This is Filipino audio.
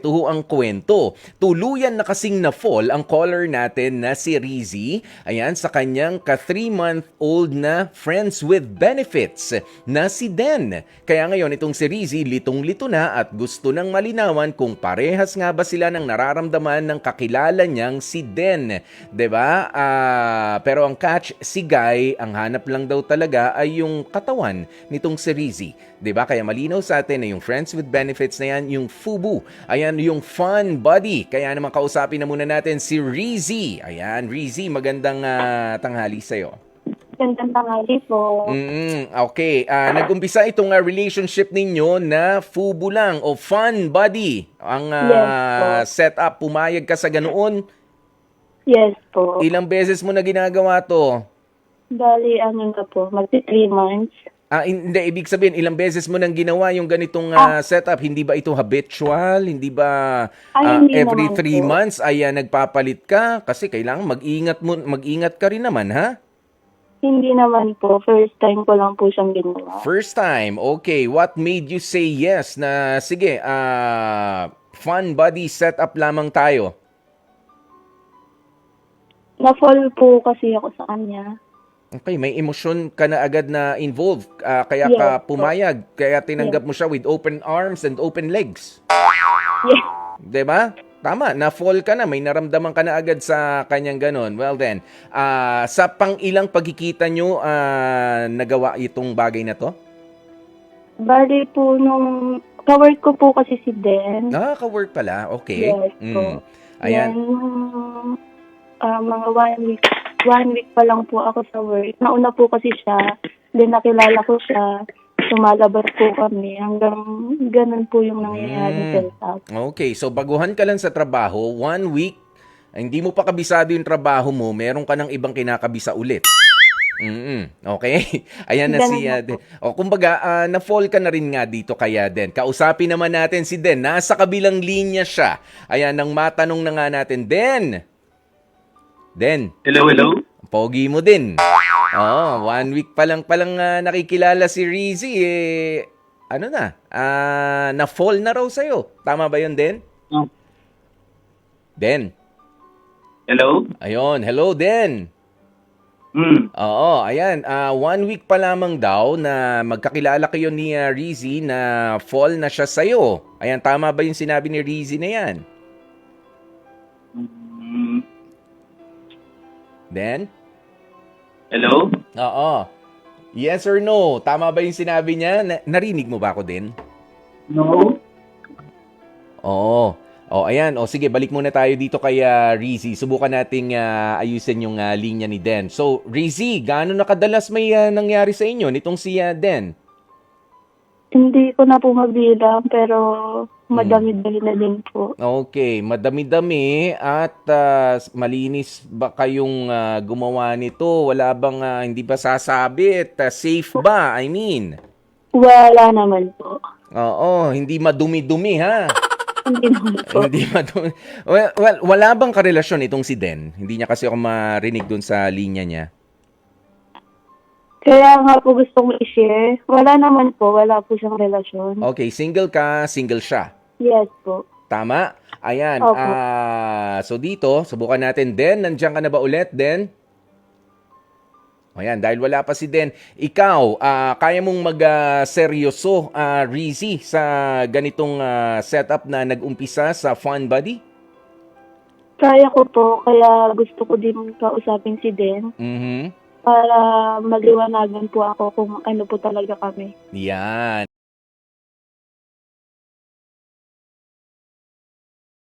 Tuho ang kwento. Tuluyan na kasing na-fall ang caller natin na si Rizzy. Ayan, sa kanyang ka-3-month-old na friends with benefits na si Den. Kaya ngayon itong si Rizzy litong-lito na at gusto nang malinawan kung parehas nga ba sila ng nararamdaman ng kakilala niyang si Den. ba? Ah, pero ang catch, si Guy, ang hanap lang daw talaga ay yung katawan nitong si Rizzy. ba? Kaya malinaw sa atin na yung friends with benefits na yan, yung FUBU. Ayan, yung fun buddy. Kaya naman kausapin na muna natin si Rizzy. Ayan, Rizzy, magandang ah, tanghali sa'yo. Gandang tanghali po. Mm, okay. Ah, nag-umpisa itong ah, relationship ninyo na FUBU lang o fun buddy. Ang ah, Yes setup, pumayag ka sa ganoon. Yes po. Ilang beses mo na ginagawa to? Bali, ano na po, magti 3 months. Ah, hindi, ibig sabihin, ilang beses mo nang ginawa yung ganitong ah, setup? Hindi ba ito habitual? Hindi ba Ay, ah, hindi every three po. months ay ah, nagpapalit ka? Kasi kailangan mag-ingat mo, mag-ingat ka rin naman, ha? Hindi naman po. First time ko lang po siyang ginawa. First time, okay. What made you say yes na, sige, ah, fun body setup lamang tayo? Na-fall po kasi ako sa kanya. Okay, may emosyon ka na agad na involved, ah, kaya Yes, ka po. pumayag, kaya tinanggap mo siya with open arms and open legs. Yes. 'Di ba? Tama, na-fall ka na, may naramdaman ka na agad sa kanyang ganon. Well then, ah, sa pang ilang pagkikita nyo ah, nagawa itong bagay na to? Bali po nung kawork ko po kasi si Den. Nakaka-work pala, okay. Yes po. Mm. Ayan. Then, ah, mga one week, one week pa lang po ako sa work. Nauna po kasi siya. Then nakilala ko siya. Sumalabas po kami. Hanggang ganun po yung nangyayari Mm. Okay, so baguhan ka lang sa trabaho, one week, hindi mo pa kabisado yung trabaho mo, meron ka ng ibang kinakabisa ulit. Mm Okay? Ayan na si uh, na po. O kumbaga, ah, na-fall ka na rin nga dito kaya Den. Kausapin naman natin si Den. Nasa kabilang linya siya. Ayan, nang matanong na nga natin, Den. Den, Hello, hello. pogi mo din. Oo, one week pa lang palang ah, nakikilala si Rizzy. Eh, ano na? Ah, na-fall na raw sa'yo. Tama ba yun, Den? Oh. Den. Hello. Ayun, hello Den. Hmm. Oo, ayan. ah, one week pa lamang daw na magkakilala kayo ni uh, Rizzy na fall na siya sa'yo. Ayan, tama ba yung sinabi ni Rizzy na yan? Den? Hello. Oo. Yes or no? Tama ba yung sinabi niya? Na- narinig mo ba ako din? No. Oo. O, ayan. O, sige, balik muna tayo dito kay uh, Rizzy. Subukan nating ah, ayusin yung ah, linya ni Den. So, Rizzy, gaano na kadalas may ah, nangyari sa inyo nitong si ah, Den? Hindi ko na po mabilang, pero madami-dami na din po. Okay, madami-dami at ah, malinis ba kayong ah, gumawa nito? Wala bang ah, hindi ba sasabit? Ah, safe ba? I mean. Wala naman po. Oo, hindi madumi-dumi ha. Hindi naman po. hindi madumi. Well, well, wala bang karelasyon itong si Den? Hindi niya kasi ako marinig dun sa linya niya. Kaya nga po gusto kong i-share. Wala naman po. Wala po siyang relasyon. Okay, single ka, single siya. Yes po. Tama? Ayan. Opo. ah so dito, subukan natin. Den, nandiyan ka na ba ulit, Den? Ayan, dahil wala pa si Den. Ikaw, ah, kaya mong mag-seryoso, uh, Rizzy, sa ganitong ah, setup na nag-umpisa sa Fun Buddy? Kaya ko po. Kaya gusto ko din kausapin si Den Mhm. Para maliwanagan po ako kung ano po talaga kami. Yan.